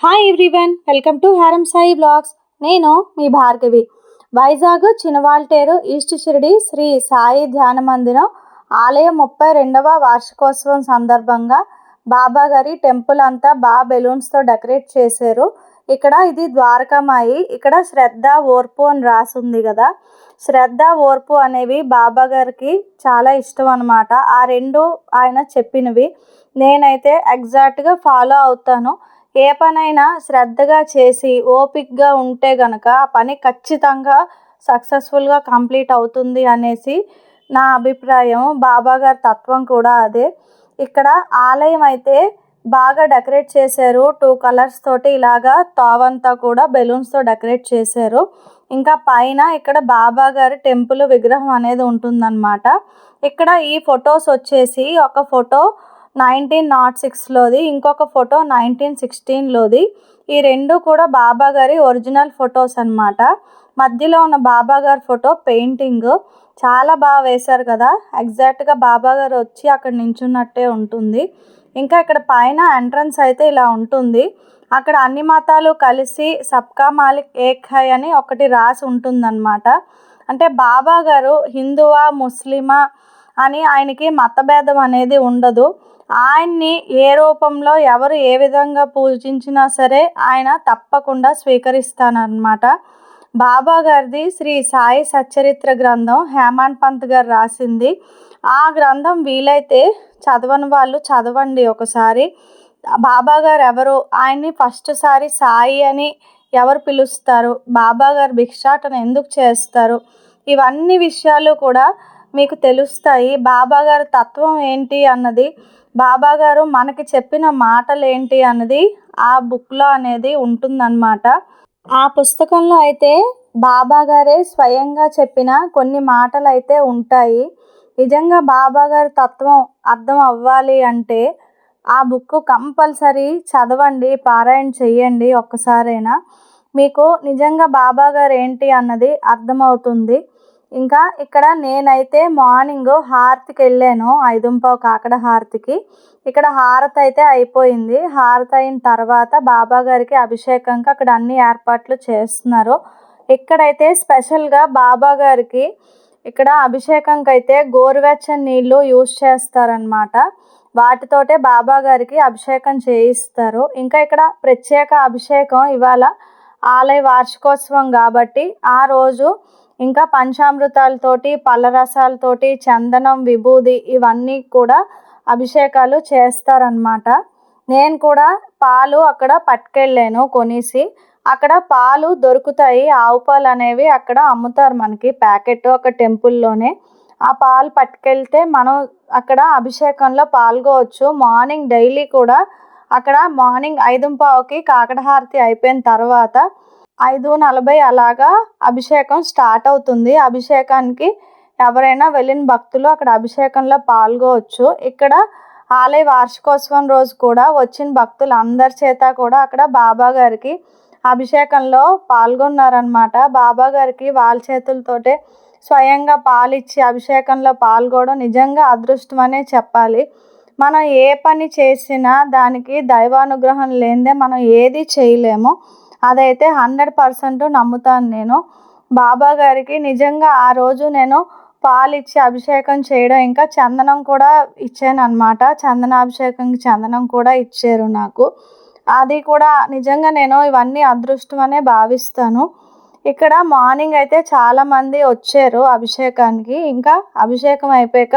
Hi everyone welcome to హారం Sai blogs నేను మీ భార్గవి వైజాగ్ చినవాల్టేరు ఈస్ట్ షిరిడి శ్రీ సాయి ధ్యాన మందిరం ఆలయం ముప్పై రెండవ వార్షికోత్సవం సందర్భంగా బాబా గారి టెంపుల్ అంతా బా బెలూన్స్తో డెకరేట్ చేశారు ఇక్కడ ఇది ద్వారకామాయి ఇక్కడ శ్రద్ధ ఓర్పు అని రాసి ఉంది కదా శ్రద్ధ ఓర్పు అనేవి బాబా గారికి చాలా ఇష్టం అనమాట ఆ రెండు ఆయన చెప్పినవి నేనైతే ఎగ్జాక్ట్గా ఫాలో అవుతాను ఏ పనైనా శ్రద్ధగా చేసి ఓపిక్గా ఉంటే గనక ఆ పని ఖచ్చితంగా సక్సెస్ఫుల్గా కంప్లీట్ అవుతుంది అనేసి నా అభిప్రాయం. బాబా గారి తత్వం కూడా అదే. ఇక్కడ ఆలయం అయితే బాగా డెకరేట్ చేశారు. టూ కలర్స్ తోటి ఇలాగా తావంతా కూడా బెలూన్స్తో డెకరేట్ చేశారు. ఇంకా పైన ఇక్కడ బాబా గారి టెంపుల్ విగ్రహం అనేది ఉంటుందన్నమాట. ఇక్కడ ఈ ఫొటోస్ వచ్చేసి ఒక ఫోటో నైన్టీన్ నాట్ సిక్స్లోది ఇంకొక ఫోటో నైన్టీన్ సిక్స్టీన్లోది. ఈ రెండు కూడా బాబా గారి ఒరిజినల్ ఫొటోస్ అనమాట మధ్యలో ఉన్న బాబా గారి ఫోటో పెయింటింగ్. చాలా బాగా వేశారు కదా. ఎగ్జాక్ట్గా బాబా గారు వచ్చి అక్కడ నించున్నట్టే ఉంటుంది. ఇంకా ఇక్కడ పైన ఎంట్రన్స్ అయితే ఇలా ఉంటుంది. అక్కడ అన్ని మతాలు కలిసి సబ్కా మాలిక్ ఏక్ హై అని ఒకటి రాసి ఉంటుందన్నమాట. అంటే బాబా గారు హిందువా ముస్లిమా అని ఆయనకి మతభేదం అనేది ఉండదు. ఆయన్ని ఏ రూపంలో ఎవరు ఏ విధంగా పూజించినా సరే ఆయన తప్పకుండా స్వీకరిస్తానన్నమాట. బాబా గారిది శ్రీ సాయి సచ్చరిత్ర గ్రంథం హేమాన్ పంత్ గారు రాసింది. ఆ గ్రంథం వీలైతే చదవని వాళ్ళు చదవండి ఒకసారి. బాబా గారు ఎవరు? ఆయన్ని ఫస్ట్ సారి సాయి అని ఎవరు పిలుస్తారు? బాబా గారు భిక్షాటన ఎందుకు చేస్తారు? ఇవన్నీ విషయాలు కూడా మీకు తెలుస్తాయి. బాబా గారి తత్వం ఏంటి అన్నది బాబా గారు మనకి చెప్పిన మాటలు ఏంటి అన్నది ఆ బుక్లో అనేది ఉంటుందన్నమాట. ఆ పుస్తకంలో అయితే బాబా గారే స్వయంగా చెప్పిన కొన్ని మాటలు అయితే ఉంటాయి. నిజంగా బాబా గారి తత్వం అర్థం అవ్వాలి అంటే ఆ బుక్ కంపల్సరీ చదవండి పారాయణ చెయ్యండి ఒక్కసారైనా. మీకు నిజంగా బాబా గారు ఏంటి అన్నది అర్థమవుతుంది. ఇంకా ఇక్కడ నేనైతే మార్నింగ్ హారతికి వెళ్ళాను ఐదుంపావు కాకడ హారతికి. ఇక్కడ హారతి అయితే అయిపోయింది. హారతి అయిన తర్వాత బాబా గారికి అభిషేకంకి అక్కడ అన్ని ఏర్పాట్లు చేస్తున్నారు. ఇక్కడైతే స్పెషల్గా బాబా గారికి ఇక్కడ అభిషేకంకి అయితే గోరువెచ్చని నీళ్ళు యూజ్ చేస్తారనమాట వాటితోటే బాబా గారికి అభిషేకం చేయిస్తారు. ఇంకా ఇక్కడ ప్రత్యేక అభిషేకం ఇవాళ ఆలయ వార్షికోత్సవం కాబట్టి ఆ రోజు ఇంకా పంచామృతాలతోటి పళ్ళరసాలతోటి చందనం విభూది ఇవన్నీ కూడా అభిషేకాలు చేస్తారనమాట నేను కూడా పాలు అక్కడ పట్టుకెళ్ళాను కొనేసి. అక్కడ పాలు దొరుకుతాయి. ఆవు పాలు అనేవి అక్కడ అమ్ముతారు మనకి ప్యాకెట్ ఒక టెంపుల్లోనే. ఆ పాలు పట్టుకెళ్తే మనం అక్కడ అభిషేకంలో పాల్గొవచ్చు. మార్నింగ్ డైలీ కూడా అక్కడ మార్నింగ్ ఐదు పావుకి కాకడహారతి అయిపోయిన తర్వాత ఐదు నలభై అలాగా అభిషేకం స్టార్ట్ అవుతుంది. అభిషేకానికి ఎవరైనా వెళ్ళిన భక్తులు అక్కడ అభిషేకంలో పాల్గొవచ్చు. ఇక్కడ ఆలయ వార్షికోత్సవం రోజు కూడా వచ్చిన భక్తులు అందరి చేత కూడా అక్కడ బాబా గారికి అభిషేకంలో పాల్గొన్నారనమాట బాబా గారికి వాళ్ళ చేతులతోటే స్వయంగా పాలిచ్చి అభిషేకంలో పాల్గొనడం నిజంగా అదృష్టం అనే చెప్పాలి. మనం ఏ పని చేసినా దానికి దైవానుగ్రహం లేనిదే మనం ఏది చేయలేము. అదైతే హండ్రెడ్ పర్సెంట్ నమ్ముతాను నేను. బాబా గారికి నిజంగా ఆ రోజు నేను పాలు ఇచ్చి అభిషేకం చేయడం ఇంకా చందనం కూడా ఇచ్చాను అనమాట చందనాభిషేకంకి చందనం కూడా ఇచ్చారు నాకు. అది కూడా నిజంగా నేను ఇవన్నీ అదృష్టం అనే భావిస్తాను. ఇక్కడ మార్నింగ్ అయితే చాలామంది వచ్చారు అభిషేకానికి. ఇంకా అభిషేకం అయిపోయాక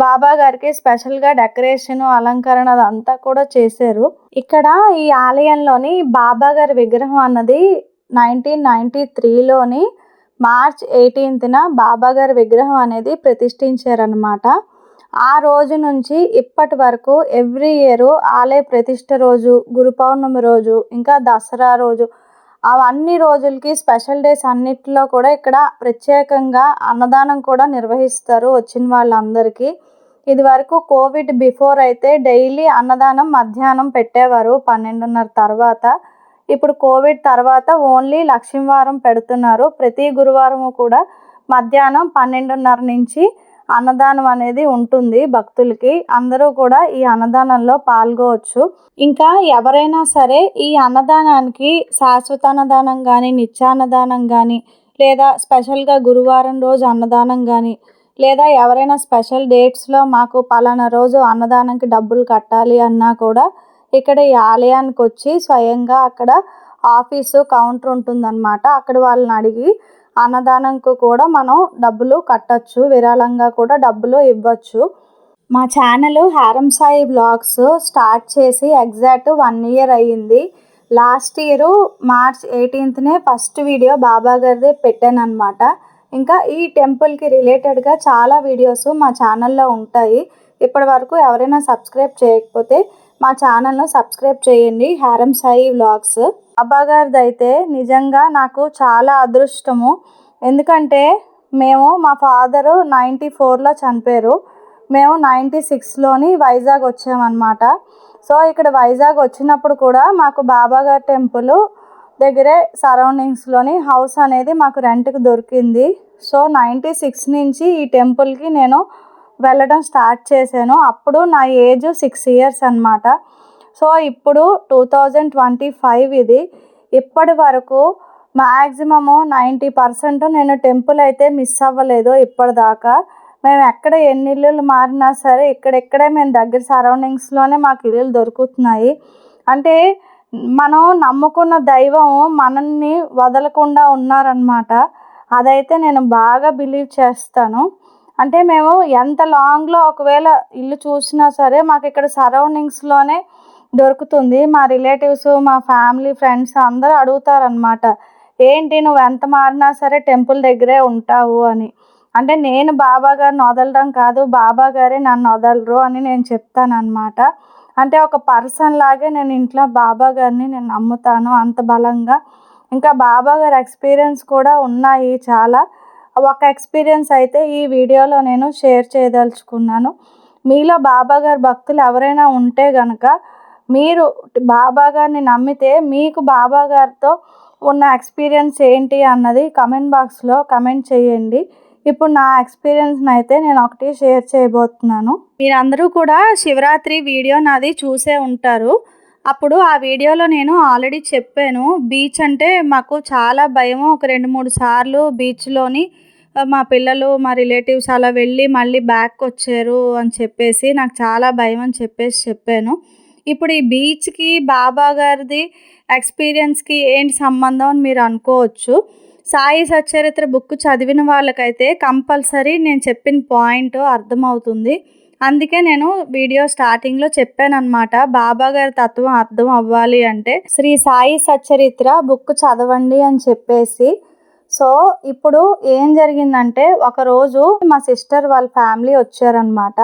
బాబా గారికి స్పెషల్గా డెకరేషన్ అలంకరణ అదంతా కూడా చేశారు. ఇక్కడ ఈ ఆలయంలోని బాబా గారి విగ్రహం అన్నది నైన్టీన్ నైన్టీ త్రీలోని మార్చ్ ఎయిటీన్త్న బాబా గారి విగ్రహం అనేది ప్రతిష్ఠించారనమాట ఆ రోజు నుంచి ఇప్పటి వరకు ఎవ్రీ ఇయర్ ఆలయ ప్రతిష్ట రోజు గురు పౌర్ణమి రోజు ఇంకా దసరా రోజు అవన్నీ రోజులకి స్పెషల్ డేస్ అన్నిటిలో కూడా ఇక్కడ ప్రత్యేకంగా అన్నదానం కూడా నిర్వహిస్తారు వచ్చిన వాళ్ళందరికీ. ఇది వరకు కోవిడ్ బిఫోర్ అయితే డైలీ అన్నదానం మధ్యాహ్నం పెట్టేవారు పన్నెండున్నర తర్వాత. ఇప్పుడు కోవిడ్ తర్వాత ఓన్లీ లక్ష్మీవారం పెడుతున్నారు. ప్రతి గురువారము కూడా మధ్యాహ్నం పన్నెండున్నర నుంచి అన్నదానం అనేది ఉంటుంది భక్తులకి. అందరూ కూడా ఈ అన్నదానంలో పాల్గొవచ్చు. ఇంకా ఎవరైనా సరే ఈ అన్నదానానికి శాశ్వత అన్నదానం కానీ నిత్యాన్నదానం కానీ లేదా స్పెషల్గా గురువారం రోజు అన్నదానం కానీ లేదా ఎవరైనా స్పెషల్ డేట్స్లో మాకు పలానా రోజు అన్నదానంకి డబ్బులు కట్టాలి అన్నా కూడా ఇక్కడ ఈ ఆలయానికి వచ్చి స్వయంగా అక్కడ ఆఫీసు కౌంటర్ ఉంటుందన్నమాట. అక్కడ వాళ్ళని అడిగి అన్నదానంకు కూడా మనం డబ్బులు కట్టచ్చు విరాళంగా కూడా డబ్బులు ఇవ్వచ్చు. మా channel Haram Sai blogs start చేసి ఎగ్జాక్ట్ వన్ ఇయర్ అయ్యింది. లాస్ట్ ఇయర్ మార్చ్ ఎయిటీన్త్నే ఫస్ట్ వీడియో బాబా గారిది పెట్టాను అనమాట ఇంకా ఈ టెంపుల్కి రిలేటెడ్గా చాలా వీడియోస్ మా ఛానల్లో ఉంటాయి. ఇప్పటి వరకు ఎవరైనా సబ్స్క్రైబ్ చేయకపోతే మా ఛానల్ను సబ్స్క్రైబ్ చేయండి. హారం సాయి వ్లాగ్స్. బాబా గారిది అయితే నిజంగా నాకు చాలా అదృష్టము. ఎందుకంటే మేము మా ఫాదరు నైంటీ ఫోర్లో చనిపోయారు. మేము నైంటీ సిక్స్లోని వైజాగ్ వచ్చామన్నమాట. సో ఇక్కడ వైజాగ్ వచ్చినప్పుడు కూడా మాకు బాబాగారి టెంపుల్ దగ్గరే సరౌండింగ్స్లోని హౌస్ అనేది మాకు రెంట్కి దొరికింది. సో నైంటీ సిక్స్ నుంచి ఈ టెంపుల్కి నేను వెళ్ళడం స్టార్ట్ చేశాను. అప్పుడు నా ఏజ్ సిక్స్ ఇయర్స్ అనమాట సో ఇప్పుడు టూ థౌజండ్ ట్వంటీ ఫైవ్ ఇది. ఇప్పటి వరకు మ్యాక్సిమము నైంటీ పర్సెంట్ నేను టెంపుల్ అయితే మిస్ అవ్వలేదు ఇప్పటిదాకా. మేము ఎక్కడ ఎన్ని ఇల్లులు మారినా సరే ఇక్కడెక్కడే మేము దగ్గర సరౌండింగ్స్లోనే మాకు ఇల్లులు దొరుకుతున్నాయి. అంటే మనం నమ్ముకున్న దైవం మనల్ని వదలకుండా ఉన్నారనమాట అదైతే నేను బాగా బిలీవ్ చేస్తాను. అంటే మేము ఎంత లాంగ్లో ఒకవేళ ఇల్లు చూసినా సరే మాకు ఇక్కడ సరౌండింగ్స్లోనే దొరుకుతుంది. మా రిలేటివ్స్ మా ఫ్యామిలీ ఫ్రెండ్స్ అందరూ అడుగుతారనమాట ఏంటి నువ్వు ఎంత మారినా సరే టెంపుల్ దగ్గరే ఉంటావు అని. అంటే నేను బాబా గారిని వదలడం కాదు బాబా గారే నన్ను వదలరు అని నేను చెప్తానమాట అంటే ఒక పర్సన్ లాగే నేను ఇంట్లో బాబా గారిని నేను నమ్ముతాను అంత బలంగా. ఇంకా బాబా గారి ఎక్స్పీరియన్స్ కూడా ఉన్నాయి చాలా. ఒక ఎక్స్పీరియన్స్ అయితే ఈ వీడియోలో నేను షేర్ చేయదలుచుకున్నాను. మీలో బాబా గారి భక్తులు ఎవరైనా ఉంటే కనుక మీరు బాబా గారిని నమ్మితే మీకు బాబా గారితో ఉన్న ఎక్స్పీరియన్స్ ఏంటి అన్నది కమెంట్ బాక్స్లో కమెంట్ చేయండి. ఇప్పుడు నా ఎక్స్పీరియన్స్ని అయితే నేను ఒకటి షేర్ చేయబోతున్నాను. మీరందరూ కూడా శివరాత్రి వీడియో నాది చూసే ఉంటారు. అప్పుడు ఆ వీడియోలో నేను ఆల్రెడీ చెప్పాను బీచ్ అంటే మాకు చాలా భయము. ఒక రెండు మూడు సార్లు బీచ్లోని మా పిల్లలు మా రిలేటివ్స్ అలా వెళ్ళి మళ్ళీ బ్యాక్ వచ్చారు అని చెప్పేసి నాకు చాలా భయం అని చెప్పేసి చెప్పాను. ఇప్పుడు ఈ బీచ్కి బాబా గారిది ఎక్స్పీరియన్స్కి ఏంటి సంబంధం అని మీరు అనుకోవచ్చు. సాయి సచరిత్ర బుక్ చదివిన వాళ్ళకైతే కంపల్సరీ నేను చెప్పిన పాయింట్ అర్థమవుతుంది. అందుకే నేను వీడియో స్టార్టింగ్లో చెప్పాను అనమాట బాబా గారి తత్వం అర్థం అవ్వాలి అంటే శ్రీ సాయి సచ్చరిత్ర బుక్ చదవండి అని చెప్పేసి. సో ఇప్పుడు ఏం జరిగిందంటే ఒకరోజు మా సిస్టర్ వాళ్ళ ఫ్యామిలీ వచ్చారనమాట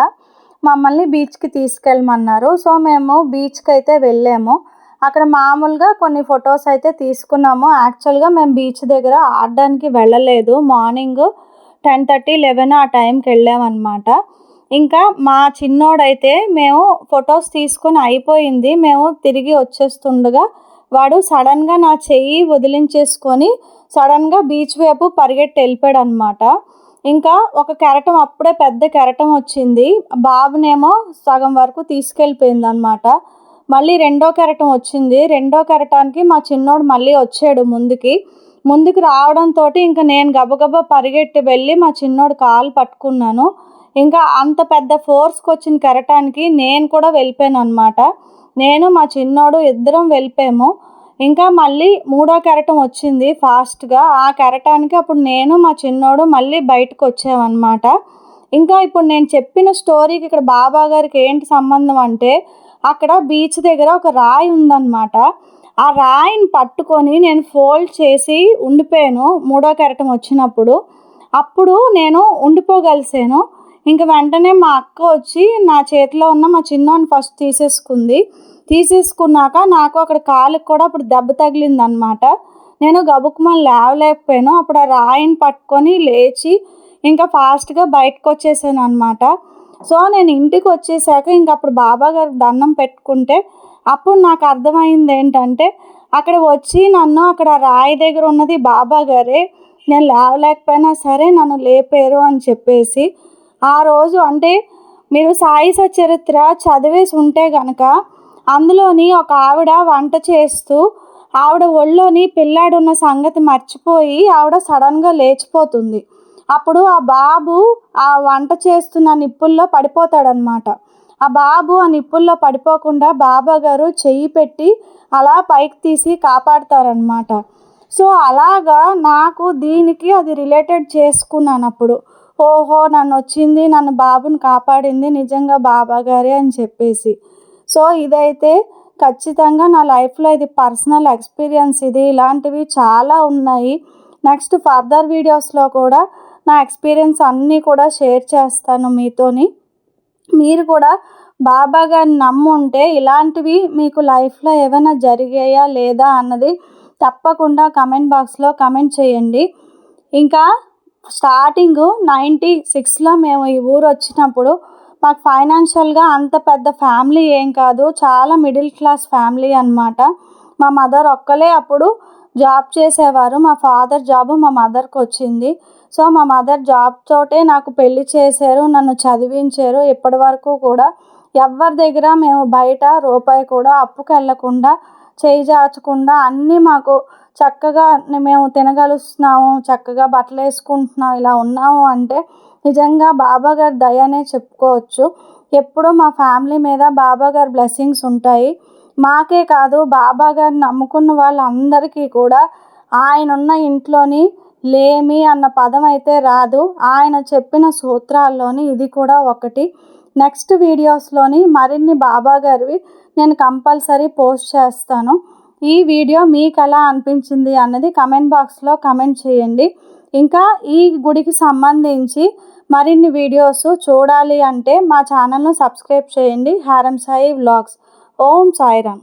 మమ్మల్ని బీచ్కి తీసుకెళ్ళమన్నారు. సో మేము బీచ్కి అయితే వెళ్ళాము. అక్కడ మామూలుగా కొన్ని ఫొటోస్ అయితే తీసుకున్నాము. యాక్చువల్గా మేము బీచ్ దగ్గర ఆడడానికి వెళ్ళలేదు. మార్నింగ్ టెన్ థర్టీ లెవెన్ ఆ టైంకి వెళ్ళామన్నమాట. ఇంకా మా చిన్నోడైతే మేము ఫొటోస్ తీసుకొని అయిపోయింది. మేము తిరిగి వచ్చేస్తుండగా వాడు సడన్గా నా చెయ్యి వదిలించేసుకొని సడన్గా బీచ్ వైపు పరిగెట్టి వెళ్ళిపోయాడు అనమాట ఇంకా ఒక కెరటం అప్పుడే పెద్ద కెరటం వచ్చింది. బాబునేమో సగం వరకు తీసుకెళ్ళిపోయింది అనమాట మళ్ళీ రెండో కెరటం వచ్చింది. రెండో కెరటానికి మా చిన్నోడు మళ్ళీ వచ్చాడు ముందుకి. ముందుకు రావడంతో ఇంకా నేను గబగబా పరిగెట్టి వెళ్ళి మా చిన్నోడు కాలు పట్టుకున్నాను. ఇంకా అంత పెద్ద ఫోర్స్కి వచ్చిన కెరటానికి నేను కూడా వెళ్ళిపోయాను అనమాట నేను మా చిన్నోడు ఇద్దరం వెళ్ళిపోయాము. ఇంకా మళ్ళీ మూడో కెరటం వచ్చింది ఫాస్ట్గా ఆ కెరటానికి అప్పుడు నేను మా చిన్నోడు మళ్ళీ బయటకు వచ్చామన్నమాట ఇంకా ఇప్పుడు నేను చెప్పిన స్టోరీకి ఇక్కడ బాబా గారికి ఏంటి సంబంధం అంటే అక్కడ బీచ్ దగ్గర ఒక రాయి ఉందన్నమాట. ఆ రాయిని పట్టుకొని నేను ఫోల్డ్ చేసి ఉండిపోయాను మూడో కెరటం వచ్చినప్పుడు. అప్పుడు నేను ఉండిపోగలిసాను. ఇంక వెంటనే మా అక్క వచ్చి నా చేతిలో ఉన్న మా చిన్నోని ఫస్ట్ తీసేసుకుంది. తీసేసుకున్నాక నాకు అక్కడ కాలుకి కూడా అప్పుడు దెబ్బ తగిలింది అనమాట నేను గబుక్కుమని లేవలేకపోయాను. అప్పుడు ఆ రాయిని పట్టుకొని లేచి ఇంకా ఫాస్ట్గా బయటకు వచ్చేసాను అనమాట సో నేను ఇంటికి వచ్చేసాక ఇంక అప్పుడు బాబా గారికి దండం పెట్టుకుంటే అప్పుడు నాకు అర్థమైంది ఏంటంటే అక్కడ వచ్చి నన్ను అక్కడ రాయి దగ్గర ఉన్నది బాబా గారే. నేను లేవలేకపోయినా సరే నన్ను లేపారు అని చెప్పేసి ఆ రోజు అంటే మీరు సాయి సచరిత్ర చదివేసి ఉంటే గనక అందులోని ఒక ఆవిడ వంట చేస్తూ ఆవిడ ఒళ్ళోని పిల్లాడున్న సంగతి మర్చిపోయి ఆవిడ సడన్గా లేచిపోతుంది. అప్పుడు ఆ బాబు ఆ వంట చేస్తున్న నిప్పుల్లో పడిపోతాడనమాట. ఆ బాబు ఆ నిప్పుల్లో పడిపోకుండా బాబా గారు చెయ్యి పెట్టి అలా పైకి తీసి కాపాడతారనమాట. సో అలాగా నాకు దీనికి అది రిలేటెడ్ చేసుకున్నాను అప్పుడు ఓహో నన్ను వచ్చింది నన్ను బాబుని కాపాడింది నిజంగా బాబా గారే అని చెప్పేసి. సో ఇదైతే ఖచ్చితంగా నా లైఫ్లో ఇది పర్సనల్ ఎక్స్పీరియన్స్ ఇది. ఇలాంటివి చాలా ఉన్నాయి. నెక్స్ట్ ఫర్దర్ వీడియోస్లో కూడా నా ఎక్స్పీరియన్స్ అన్నీ కూడా షేర్ చేస్తాను మీతోని. మీరు కూడా బాబా గారిని నమ్ముంటే ఇలాంటివి మీకు లైఫ్లో ఏమైనా జరిగాయా లేదా అన్నది తప్పకుండా కమెంట్ బాక్స్లో కమెంట్ చేయండి. ఇంకా స్టార్టింగ్ నైంటీ సిక్స్లో మేము ఈ ఊరు వచ్చినప్పుడు మాకు ఫైనాన్షియల్గా అంత పెద్ద ఫ్యామిలీ ఏం కాదు చాలా మిడిల్ క్లాస్ ఫ్యామిలీ అనమాట మా మదర్ ఒక్కలే అప్పుడు జాబ్ చేసేవారు. మా ఫాదర్ జాబ్ మా మదర్కి వచ్చింది. సో మా మదర్ జాబ్ తోటే నాకు పెళ్ళి చేశారు నన్ను చదివించారు. ఇప్పటి వరకు కూడా ఎవరి దగ్గర మేము బయట రూపాయి కూడా అప్పుకు వెళ్ళకుండా చేయి చాచకుండా అన్నీ మాకు చక్కగా మేము తినగలుస్తున్నాము చక్కగా బట్టలు వేసుకుంటున్నాం ఇలా ఉన్నాము అంటే నిజంగా బాబా గారి దయనే చెప్పుకోవచ్చు. ఎప్పుడూ మా ఫ్యామిలీ మీద బాబా గారి బ్లెస్సింగ్స్ ఉంటాయి. మాకే కాదు బాబా గారిని నమ్ముకున్న వాళ్ళందరికీ కూడా ఆయన ఉన్న ఇంట్లోని లేమి అన్న పదం అయితే రాదు. ఆయన చెప్పిన సూత్రాల్లోని ఇది కూడా ఒకటి. నెక్స్ట్ వీడియోస్లోని మరిన్ని బాబా గారివి నేను కంపల్సరీ పోస్ట్ చేస్తాను. ఈ వీడియో మీకు ఎలా అనిపించింది అన్నది కమెంట్ బాక్స్లో కమెంట్ చేయండి. ఇంకా ఈ గుడికి సంబంధించి మరిన్ని వీడియోస్ చూడాలి అంటే మా ఛానల్ను సబ్స్క్రైబ్ చేయండి. హారం సాయి వ్లాగ్స్. ఓం సాయిరామ్.